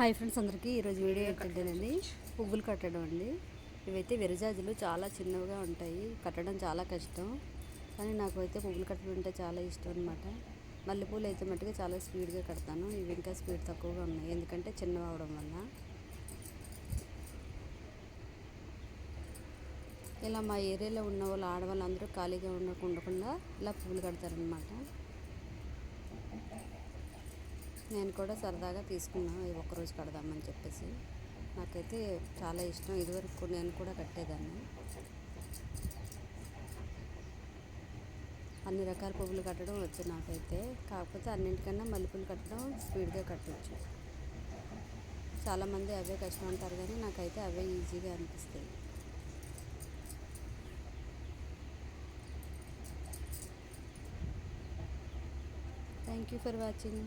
Hi friends అందరికీ. ఈరోజు video ఏంటంటేనండి పువ్వులు కట్టడం అండి. ఇవైతే విరజాజులు చాలా చిన్నవిగా ఉంటాయి. కట్టడం చాలా కష్టం. కానీ నాకు అయితే పువ్వులు కట్టడం అంటే చాలా ఇష్టం అనమాట మల్లెపూలు అయితే మట్టుగా చాలా స్పీడ్గా కడతాను. ఇవి ఇంకా స్పీడ్ తక్కువగా ఉన్నాయి. ఎందుకంటే చిన్నవి అవడం వల్ల. ఇలా మా ఏరియాలో ఉన్న వాళ్ళు ఆడవాళ్ళు అందరూ ఖాళీగా ఉండకుండా ఉండకుండా ఇలా పువ్వులు కడతారనమాట నేను కూడా సరదాగా తీసుకున్నాను ఈ ఒక్కరోజు కడదామని చెప్పేసి. నాకైతే చాలా ఇష్టం. ఇదివరకు నేను కూడా కట్టేదాన్ని. అన్ని రకాల పువ్వులు కట్టడం వచ్చు నాకైతే. కాకపోతే అన్నింటికన్నా మల్లెపూలు కట్టడం స్పీడ్గా కట్టవచ్చు చాలామంది అవే కష్టం అంటారు కానీ నాకైతే అవే ఈజీగా అనిపిస్తాయి. Thank you for watching